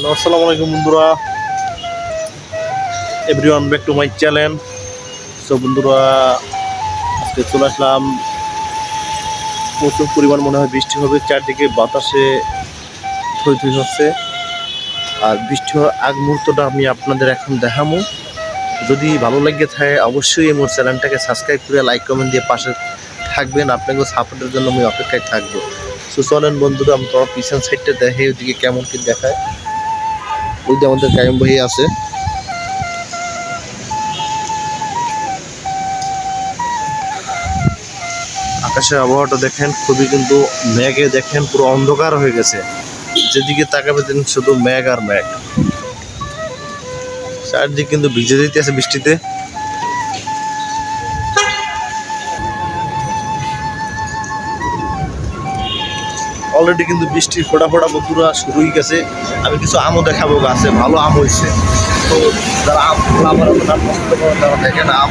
Hello আসসালামু আলাইকুম বন্ধুরা। Everyone back to my channel so বন্ধুরা, আজকে চলে আসলাম। প্রচুর পরিমাণ মনে হয় বৃষ্টি হবে, চারদিকে বাতাসে থই থই হচ্ছে। আর বৃষ্টি হওয়ার আগ মুহূর্তটা আমি আপনাদের এখন দেখামো। যদি ভালো লাগে থাকে, অবশ্যই আমার চ্যানেলটাকে সাবস্ক্রাইব করে লাইক কমেন্ট দিয়ে পাশে থাকবেন। আপনাকে সাপোর্টের জন্য আমি অপেক্ষায় থাকব। সো চলেন বন্ধুরা আমি তোমার পিছন সাইডটা দেখে ওইদিকে কেমন কি দেখায়। ওই যে আমাদের কায়েম ভাই আছে। আকাশের আবহাওয়াটা দেখেন, খুবই কিন্তু মেঘে দেখেন পুরো অন্ধকার হয়ে গেছে। যেদিকে তাকাবে দিন শুধু মেঘ আর মেঘ। চারদিক কিন্তু ভিজে দিতে আছে বৃষ্টিতে। অলরেডি কিন্তু বৃষ্টির ফোটা ফোটা বন্ধুরা হয়ে গেছে। আমি কিছু আমও দেখাবো, গাছে ভালো আম হয়েছে। তো যারা আম আমার নাম পছন্দ করেন, তারা দেখেন আম।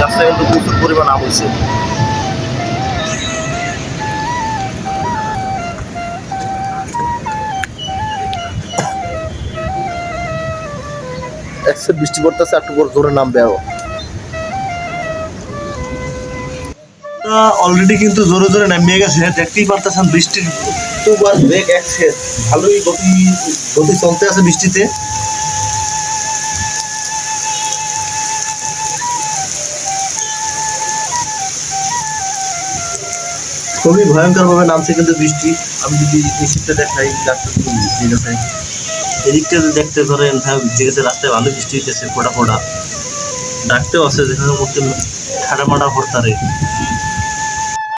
গাছটা কিন্তু প্রচুর পরিমাণ আম হয়েছে। বৃষ্টি পড়তেছে, একটু পর জোরে নামবে আরও। অলরেডি কিন্তু জোরে জোরে নামিয়ে গেছে। দেখতেই পারতেছেন বৃষ্টির বেগ একসে। ভালোই গতি গতি চলতে আছে বৃষ্টিতে। খুবই ভয়ঙ্কর ভাবে নামছে কিন্তু বৃষ্টি। আমি যদি নিশ্চিতটা দেখাই বৃষ্টি দেখাই। এদিকটা যদি দেখতে ধরেন হ্যাঁ ভিজে গেছে রাস্তায় ভালো বৃষ্টি হইতেছে, ফোটা ফোটা। ডাকতেও আছে, যেখানে মধ্যে মাডা পড়তারে